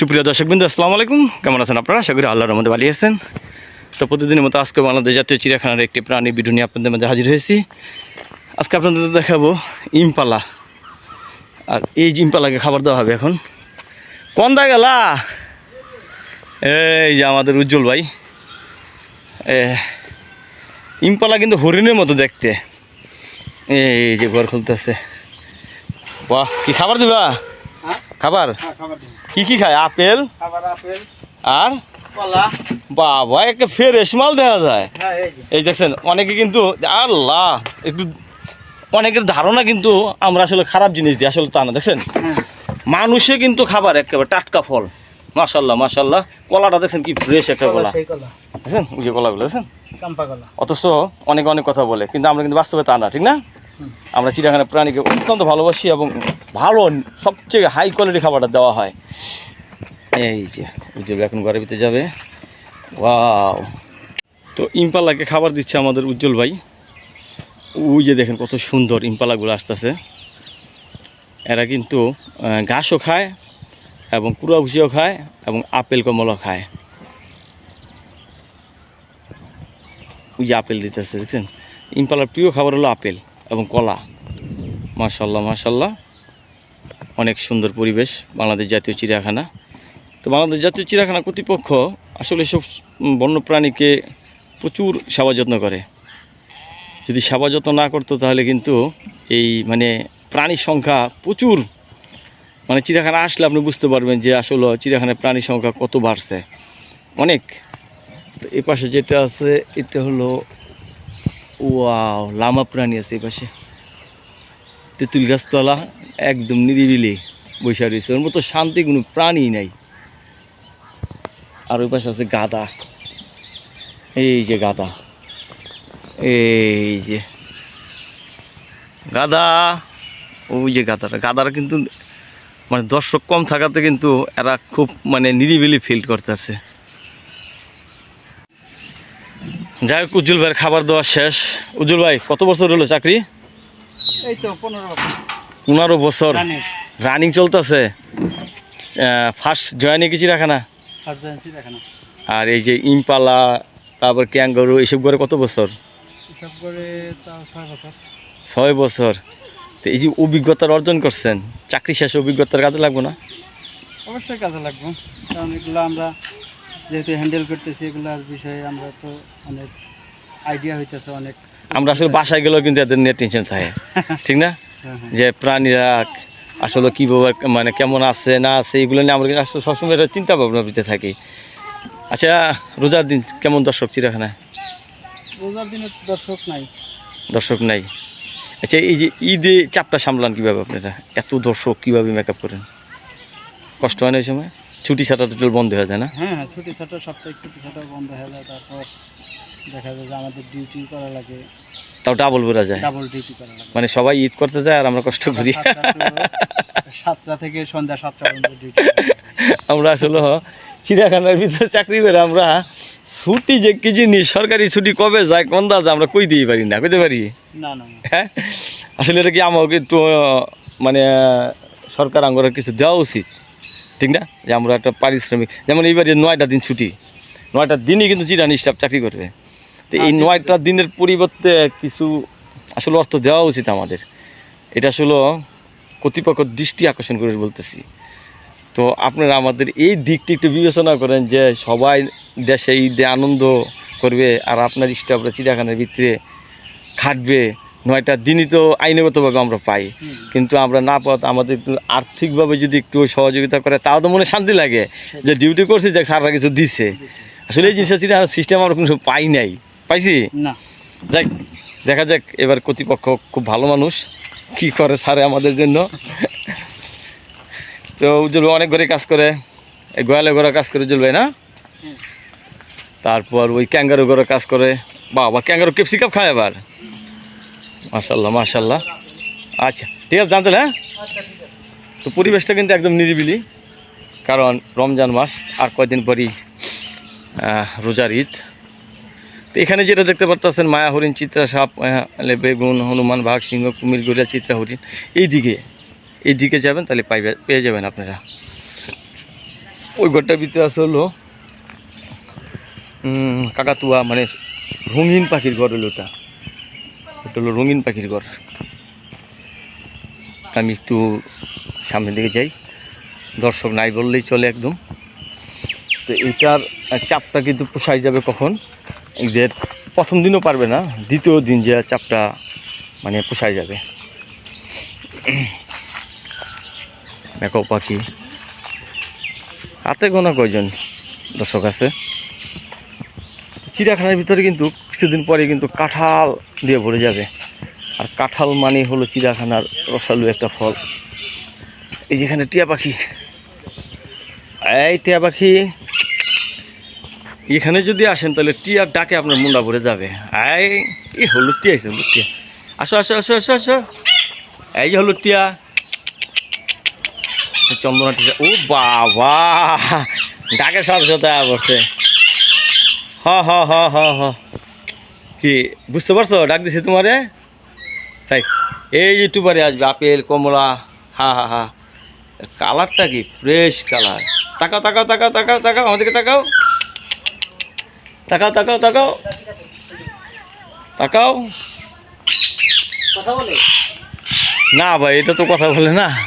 সুপ্রিয় দর্শক বিন্দু আসসালামু আলাইকুম। কেমন আছেন আপনারা? আশা করি আল্লাহর মধ্যে ভালো আছেন। তো প্রতিদিনের মতো আজকে বাংলাদেশ জাতীয় চিড়িয়াখানার একটি প্রাণী ভিডিও নিয়ে আপনাদের মধ্যে হাজির হয়েছি। আজকে আপনাদের দেখাবো ইম্পালা। আর এই ইম্পালাকে খাবার দেওয়া হবে এখন। কোন দা গেলা এই যে আমাদের উজ্জ্বল ভাই। ইম্পালা কিন্তু হরিণের মতো দেখতে। এই যে ঘর খুলতেছে। বাহ, কি খাবার দিবা? খাবার? হ্যাঁ, কি কি খায়? আপেল? আর? বাবা একটা ফ্রেশ মাল দেখা যায়। হ্যাঁ এই দেখছেন অনেকে কিন্তু আল্লাহ একটু অনেকের ধারণা কিন্তু আমরা আসলে খারাপ জিনিস দিই আসলে তা না দেখছেন? হ্যাঁ। মানুষে কিন্তু খাবার একেবারে টাটকা ফল। মাশাল্লাহ মাশাল্লাহ কলাটা দেখছেন কি ফ্রেশ একটা কলা দেখছেন? ওই যে কলাগুলো দেখছেন? অথচ অনেক অনেক কথা বলে কিন্তু আমরা কিন্তু বাস্তবে তা না ঠিক না? আমরা চিড়িয়াখানা প্রাণীকে অত্যন্ত ভালোবাসি এবং ভালো, সবচেয়ে হাই কোয়ালিটি খাবারটা দেওয়া হয়। এই যে উজ্জ্বল এখন ঘরের ভিতরে যাবে। ওয়াও তো ইম্পালাকে খাবার দিচ্ছে আমাদের উজ্জ্বল ভাই। ওই যে দেখেন কত সুন্দর ইম্পালাগুলো আসতেছে। এরা কিন্তু ঘাসও খায় এবং কুড়া ভুষিও খায় এবং আপেল, কমলও খায়। ওই যে আপেল দিতেছে, দেখছেন? ইম্পালার প্রিয় খাবার হলো আপেল এবং কলা। মাশাল্লাহ মাশাল্লাহ। অনেক সুন্দর পরিবেশ বাংলাদেশ জাতীয় চিড়িয়াখানা। তো বাংলাদেশ জাতীয় চিড়িয়াখানা কর্তৃপক্ষ আসলে উম, বন্যপ্রাণীকে প্রচুর সেবা যত্ন করে। যদি সেবা যত্ন না করতো তাহলে কিন্তু এই মানে প্রাণীর সংখ্যা প্রচুর। মানে চিড়িয়াখানা আসলে আপনি বুঝতে পারবেন যে আসলে চিড়িয়াখানায় প্রাণীর সংখ্যা কত বাড়ছে। অনেক। তো এই পাশে যেটা আছে এটা হলো ওয়াও লামা প্রাণী আছে এই পাশে। তেঁতুল গাছতলা। একদম নিরিবিলি বৈশা রয়েছে। ওর মতো শান্তি কোনো প্রাণী নাই। আর ওই পাশে আছে গাদা। এই যে গাদা। এই যে গাদা। ওই যে গাদাটা। গাদারা কিন্তু মানে দর্শক কম থাকাতে কিন্তু এরা খুব মানে নিরিবিলি ফিল করতেছে। যাই হোক, উজ্জ্বল ভাইয়ের খাবার দেওয়া শেষ। উজ্জ্বল ভাই, কত বছর হলো চাকরি? এই তো পনেরো বছর। পনেরো বছর রানিং চলতেছে। ফার্স্ট জয়েনে কিছু রাখে না আর এই যে ইম্পালা তারপর ক্যাঙ্গারু এইসব করে কত বছর? ছয় বছর। তো এই যে অভিজ্ঞতার অর্জন করছেন চাকরি শেষে অভিজ্ঞতার কাজে লাগবো না? অবশ্যই কাজে লাগবো। কারণ এগুলো আমরা যেহেতু হ্যান্ডেল করতেছি এগুলোর বিষয়ে আমরা তো অনেক আইডিয়া হইতেছে অনেক আমরা আসলে বাসায় গেলেও কিন্তু এদের নিয়ে টেনশন থাকে। ঠিক না? যে প্রাণীরা আসলে কীভাবে মানে কেমন আছে না আছে এগুলো নিয়ে আমরা কিন্তু আসলে সবসময় একটা চিন্তা ভাবনা দিতে থাকি। আচ্ছা রোজার দিন কেমন দর্শক চিড়িয়াখানায় রোজার দিনে দর্শক নাই। দর্শক নাই। আচ্ছা এই যে ঈদে চাপটা সামলান কীভাবে আপনারা? এত দর্শক কীভাবে মেকআপ করেন? কষ্ট হয় না এই সময়? ছুটি ছাটা টোটাল বন্ধ হয়ে যায় না? হ্যাঁ হ্যাঁ ছুটি ছাটা সাপ্তাহিক ছুটি ছাটা বন্ধ হয়ে যায় তারপর দেখা যায় যে আমাদের ডিউটি করা লাগে। তাও ডাবল বেড়া যায়? ডাবল ডিউটি করা লাগে। মানে সবাই ঈদ করতে যায় আর আমরা কষ্ট করি। সাতটা থেকে সন্ধ্যা সাতটা পর্যন্ত ডিউটি আমরা আসলে চিড়িয়াখানার ভিতরে চাকরি করে আমরা ছুটি যে কি জিনিস সরকারি ছুটি কবে যায় কোন দাজ আমরা কই দিতে পারি না কইতে পারি? না না হ্যাঁ? আসলে এটা কি আমাকে আহ, মানে সরকার আঙ্গরা কিছু দেওয়া উচিত? ঠিক না? যে আমরা একটা পারিশ্রমিক যেমন এইবারে নয়টা দিন ছুটি নয়টা দিনই কিন্তু চিরানি স্টাফ চাকরি করবে। তো এই। নয়টা দিনের পরিবর্তে কিছু আসলে অর্থ দেওয়া উচিত আমাদের। এটা আসলে কর্তৃপক্ষ দৃষ্টি আকর্ষণ করে বলতেছি। তো আপনারা আমাদের এই দিকটি একটু বিবেচনা করেন যে সবাই দেশে ঈদে আনন্দ করবে আর আপনার স্টাফরা চিড়িয়াখানার ভিতরে খাটবে। নয়টা দিনই তো আইনগতভাবে আমরা পাই। কিন্তু আমরা না পাওয়া আমাদের একটু আর্থিকভাবে যদি একটু সহযোগিতা করে তাও তো মনে শান্তি লাগে যে ডিউটি করছি যে সারা কিছু দিছে। আসলে এই জিনিসটা চিড়িয়াখানার সিস্টেম আমরা কোনো পাই নাই। পাইছি? না। যাক দেখা যাক এবার কর্তৃপক্ষ খুব ভালো মানুষ কি করে স্যারে আমাদের জন্য। তো উজ্জ্বল অনেক ঘরে কাজ করে এই গোয়ালে ঘরে কাজ করে উজ্জ্বল ভাই না? তারপর ওই ক্যাঙ্গারু ঘরে কাজ করে। বাবা ক্যাঙ্গারু ক্যাপসিকাপ খায় আবার? মাশাল্লাহ মাশাল্লাহ আচ্ছা ঠিক আছে জানতেন হ্যাঁ? তো পরিবেশটা কিন্তু একদম নিরিবিলি, কারণ রমজান মাস আর কয়দিন পরই রোজার ঈদ। তো এখানে যেটা দেখতে পারতেছেন মায়া হরিণ চিত্রা সাপ বেগুন, হনুমান, বাঘ, সিংহ, কুমির, গড়িয়া চিত্রা হরিণ এই দিকে এই দিকে যাবেন, তাহলে পাইবে পেয়ে যাবেন আপনারা। ওই ঘরটার ভিতরে আছে হলো কাকাতুয়া মানে রঙিন পাখির ঘর হলো ওটা। ওটা হলো রঙিন পাখির ঘর। আমি একটু সামনের দিকে যাই। দর্শক নাই বললেই চলে একদম। তো এইটার চাপটা কিন্তু পোষাই যাবে কখন? যে প্রথম দিনও পারবে না, দ্বিতীয় দিন যে চাপটা মানে পোষাই যাবে। মেকো পাখি। হাতে গোনা কয়জন দর্শক আছে? চিড়িয়াখানার ভিতরে কিন্তু কিছুদিন পরে কিন্তু কাঁঠাল দিয়ে ভরে যাবে। আর কাঁঠাল মানে হলো চিড়িয়াখানার রসালু একটা ফল। এই যেখানে টিয়া পাখি। এই টিয়া পাখি, এখানে যদি আসেন তাহলে টিয়ার ডাকে আপনার মুন্ডা ভরে যাবে। এই এই হলুদ টিয়া আছে হলুদ টিয়া। আসো আসো আসো আসো আসো। এই হলুদ টিয়া। চন্দনা টিয়া ও বাবা! ডাকে সাথে সাথে পড়ছে। কি, বুঝতে পারছ? ডাক দিছে তোমারে? তাই। এই পরে আসবে আপেল, কমলা, হা হা হা। কালারটা কি? Fresh colour. তাকাও তাকাও তাকাও তাকাও তাকাও আমাদেরকে তাকাও। তাকাও তাকাও তাকাও। তাকাও। না ভাই, এটা তো কথা বলে না।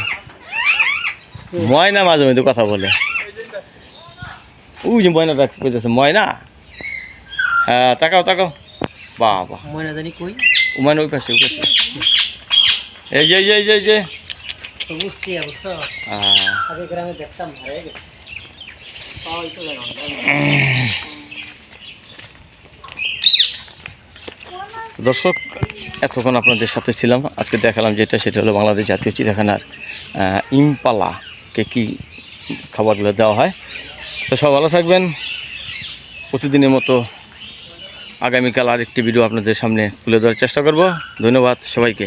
ময়না মাঝে মধ্যে কথা বলে। ওই যে ময়নাটা ময়না? হ্যাঁ তাকাও তাকাও। বাবা। ময়না জানি কই? উমান ওই পাশে ওই পাশে। এই যে এই যে এই যে যে। তো বুঝতে বুঝছ আহ, আগে গ্রামে দেখতাম হারিয়ে গেছে। পাওয়াই তো লাগে তো দর্শক এতক্ষণ আপনাদের সাথে ছিলাম। আজকে দেখালাম যেটা সেটা হলো বাংলাদেশ জাতীয় চিড়িয়াখানার ইম্পালাকে কি খাবারগুলো দেওয়া হয়। তো সব ভালো থাকবেন। প্রতিদিনের মতো আগামীকাল আরেকটি ভিডিও আপনাদের সামনে তুলে ধরার চেষ্টা করব। ধন্যবাদ সবাইকে।